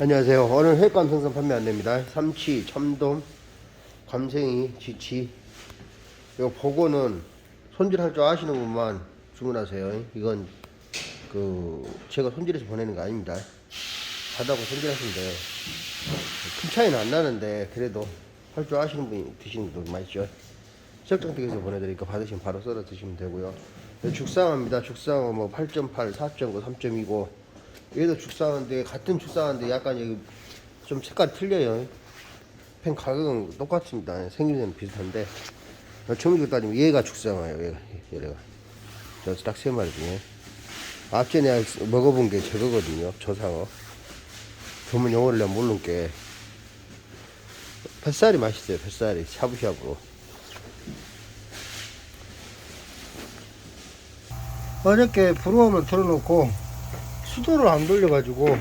안녕하세요. 오늘 횟감 생선 판매 안내입니다. 삼치, 참돔, 감생이, 지치. 이거 보고는 손질할 줄 아시는 분만 주문하세요. 이건 그 제가 손질해서 보내는 거 아닙니다. 하다고 손질하시면 돼요. 큰 차이는 안 나는데 그래도 할 줄 아시는 분이 드시는 분도 맛있죠. 식정택에서 보내드리니까 받으시면 바로 썰어 드시면 되고요. 네, 죽상어입니다. 죽상어 뭐 8.8, 4.9, 3.29. 얘도 죽상어인데 같은 죽상어인데 약간 여기 좀 색깔이 틀려요. 펜 가격은 똑같습니다. 생김새는 비슷한데 정규 따지면 얘가 죽상어예요. 얘가 얘가 저 딱 세 마리 중에 앞전에 먹어본 게 저거거든요. 저상어. 전문 용어를 내가 모르는 게 뱃살이 맛있어요. 뱃살이 샤브샤브로. 어저께 부러움을 틀어놓고 수도를 안 돌려가지고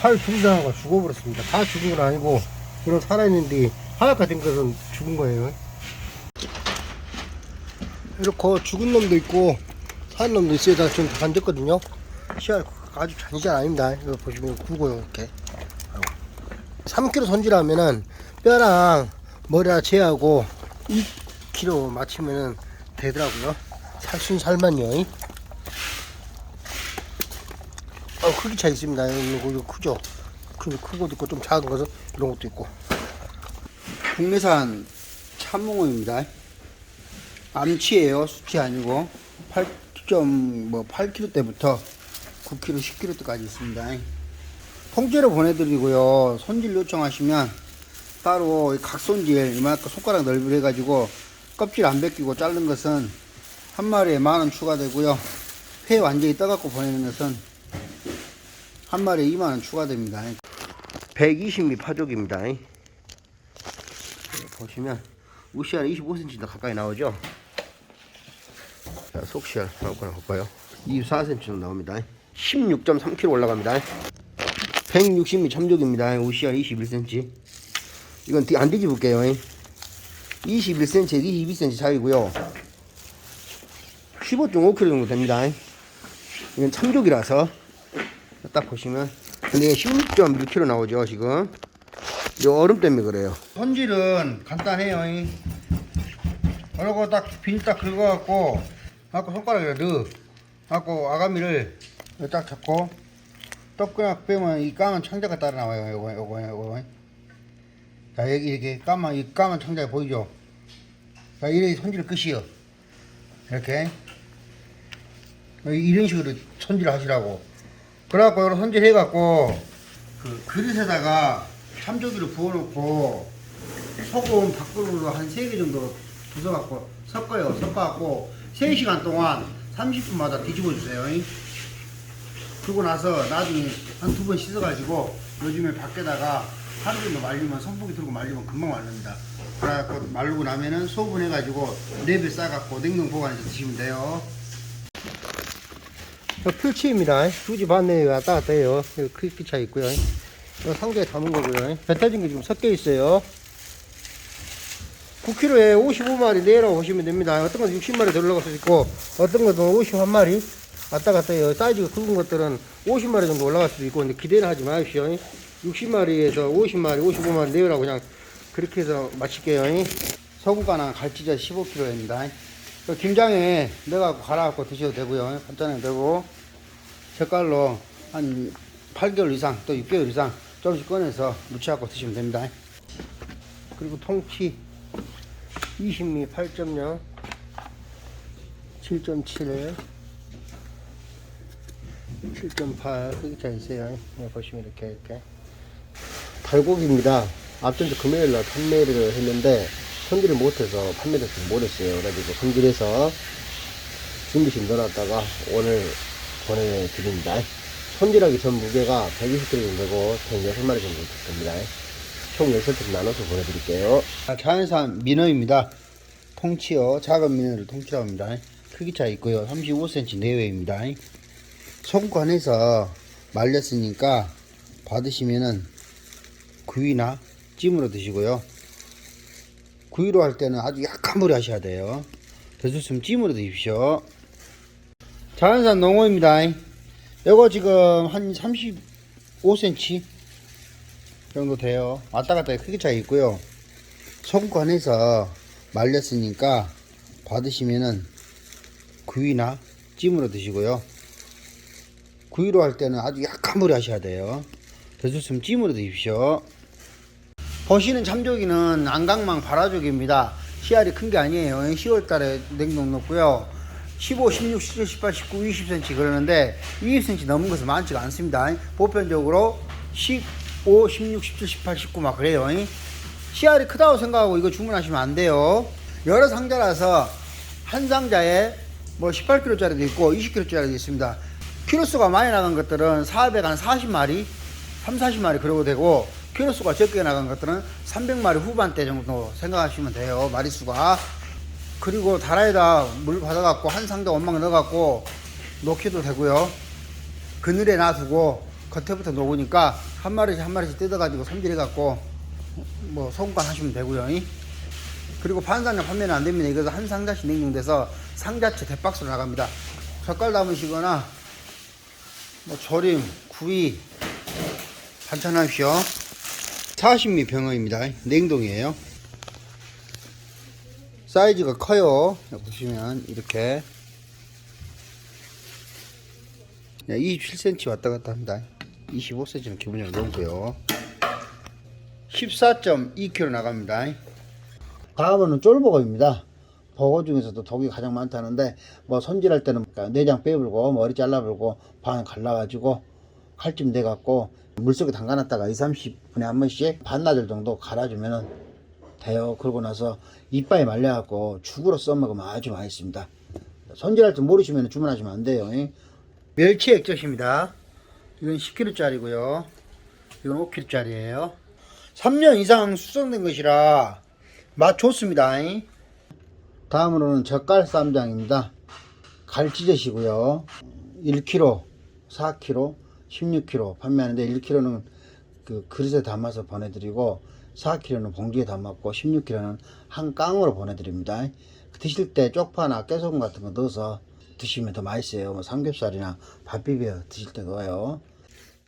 팔 중상어가 죽어버렸습니다. 다 죽은 건 아니고 이런 살아있는데 하얗게 된 것은 죽은 거예요. 이렇게 죽은 놈도 있고 산 놈도 있어요. 다좀 간졌거든요. 씨알 아주 잔시간 아닙니다. 이거 보시면 굵어요 이렇게. 3kg 손질하면은 뼈랑 머리랑 제하고 2kg 맞추면은 되더라고요. 살순 살만요. 어, 크기 차 있습니다. 이거, 크죠? 크, 크고도 있고 좀 작은 것은 이런 것도 있고. 국내산 참몽어입니다. 암치예요. 수치 아니고 8.뭐 8kg 때부터 9kg, 10kg 때까지 있습니다. 통째로 보내드리고요. 손질 요청하시면 따로 이 각손질 이만큼 손가락 넓이로 해가지고 껍질 안 벗기고 자른 것은 한 마리에 만 원 추가되고요. 회 완전히 떠갖고 보내는 것은 한 마리에 2만 원 추가됩니다. 120mm 파족입니다. 보시면 우시알 25cm 더 가까이 나오죠? 자, 속시알 한번 볼까요? 24cm 정도 나옵니다. 16.3kg 올라갑니다. 160mm 참족입니다. 우시알 21cm. 이건 뒤- 안 뒤집을게요. 21cm, 22cm 차이고요. 15.5kg 정도 됩니다. 이건 참족이라서 딱 보시면 근데 16.6kg 나오죠 지금 이 얼음 때문에 그래요 손질은 간단해요. 그리고 딱 비닐 딱 긁어갖고 갖고 손가락에 넣어 갖고 아가미를 딱 잡고 떡그락 빼면 이 까만 창자가 따라 나와요. 요거 요거 요거. 자 여기 이렇게 까만 이 까만 창자 보이죠? 자 이래 손질 끝이요. 이렇게 이런 식으로 손질 하시라고. 그래갖고 이런 손질 해갖고 그 그릇에다가 참조기를 부어놓고 소금 밥그릇으로 한 3개 정도 부숴갖고 섞어요. 섞어갖고 3시간 동안 30분마다 뒤집어 주세요. 그러고 나서 나중에 한 두 번 씻어가지고 요즘에 밖에다가 하루 정도 말리면 선풍기 들고 말리면 금방 말립니다. 그래갖고 말르고 나면은 소분해가지고 랩에 싸갖고 냉동 보관해서 드시면 돼요. 저 필치입니다. 두지 반내 왔다 갔다 해요. 여기 크기 차 있고요. 이 상자에 담은 거고요. 배 터진 게 지금 섞여 있어요. 9kg에 55마리 내라고 보시면 됩니다. 어떤 건 60마리 더 올라갈 수 있고 어떤 것은 51마리 왔다 갔다 해요. 사이즈가 굵은 것들은 50마리 정도 올라갈 수도 있고 근데 기대는 하지 마십시오. 60마리에서 50마리 55마리 내라고 그냥 그렇게 해서 마칠게요. 소금가나 갈치젓 15kg입니다. 김장에 넣어갖고 갈아갖고 드셔도 되고요. 간단하게 되고 색깔로 한 8개월 이상 또 6개월 이상 조금씩 꺼내서 무쳐갖고 드시면 됩니다. 그리고 통치 20mm 8.0 7.7 7.8 크기 차 있어요. 네, 보시면 이렇게 이렇게. 달고기입니다. 앞전주 금요일날 판매를 했는데 손질을 못해서 판매를 못했어요. 그래가지고 손질해서 준비실 넣어놨다가 오늘 보내드립니다 손질하기 전 무게가 120kg 정도 되고 106마리 정도 됩니다 총 10세트 나눠서 보내드릴게요. 아, 자연산 민어입니다. 통치요. 작은 민어를 통치라고 합니다. 크기 차 있고요. 35cm 내외입니다. 소금간에서 말렸으니까 받으시면은 구이나 찜으로 드시고요. 구이로 할 때는 아주 약한 불에 하셔야 돼요. 드셨으면 찜으로 드십시오. 자연산 농어입니다. 요거 지금 한 35, 5cm 정도 돼요. 왔다 갔다 크기 차이 있고요. 소금간에서 말렸으니까 받으시면은 구이나 찜으로 드시고요. 구이로 할 때는 아주 약한 불에 하셔야 돼요. 드셨으면 찜으로 드십시오. 보시는 참조기는 안강망 발화조기입니다. 씨알이 큰 게 아니에요. 10월 달에 냉동 넣고요. 15, 16, 17, 18, 19, 20cm 그러는데 20cm 넘은 것은 많지가 않습니다. 보편적으로 15, 16, 17, 18, 19 막 그래요. 씨알이 크다고 생각하고 이거 주문하시면 안 돼요. 여러 상자라서 한 상자에 뭐 18kg짜리도 있고 20kg짜리도 있습니다. 키로수가 많이 나간 것들은 400 한 40마리, 3, 40마리 그러고 되고 키로수가 적게 나간 것들은 300마리 후반대 정도 생각하시면 돼요. 마리수가. 그리고 다라에다 물 받아갖고 한 상자 원망 넣어갖고 놓기도 되고요. 그늘에 놔두고 겉에부터 녹으니까 한 마리씩 한 마리씩 뜯어가지고 손질해갖고 뭐 소금간 하시면 되고요. 그리고 반상자 판매는 안 됩니다. 이것은 한 상자씩 냉동돼서 상자채 대박스로 나갑니다. 젓갈 담으시거나 뭐 조림, 구이 반찬 하십시오. 40미 병어입니다. 냉동이에요. 사이즈가 커요. 보시면 이렇게 27cm 왔다 갔다 합니다. 25cm는 기본적으로 넘고요. 14.2kg 나갑니다. 다음은 쫄보고입니다. 버거 중에서도 독이 가장 많다는데 뭐 손질할 때는 내장 빼불고 머리 잘라불고 반 갈라가지고 칼집 내갖고 물속에 담가놨다가 2, 30분에 한 번씩 반나절 정도 갈아주면 돼요. 그러고 나서 이빨이 말려갖고 죽으로 써먹으면 아주 맛있습니다. 손질할 줄 모르시면 주문하시면 안 돼요. 멸치 액젓입니다. 이건 10kg짜리고요. 이건 5kg짜리예요. 3년 이상 숙성된 것이라 맛 좋습니다. 다음으로는 젓갈 쌈장입니다. 갈치젓이고요. 1kg, 4kg, 16kg 판매하는데 1kg는 그 그릇에 담아서 보내드리고 4kg는 봉지에 담았고 16kg는 한 깡으로 보내드립니다. 드실 때 쪽파나 깨소금 같은 거 넣어서 드시면 더 맛있어요. 뭐 삼겹살이나 밥 비벼 드실 때 넣어요.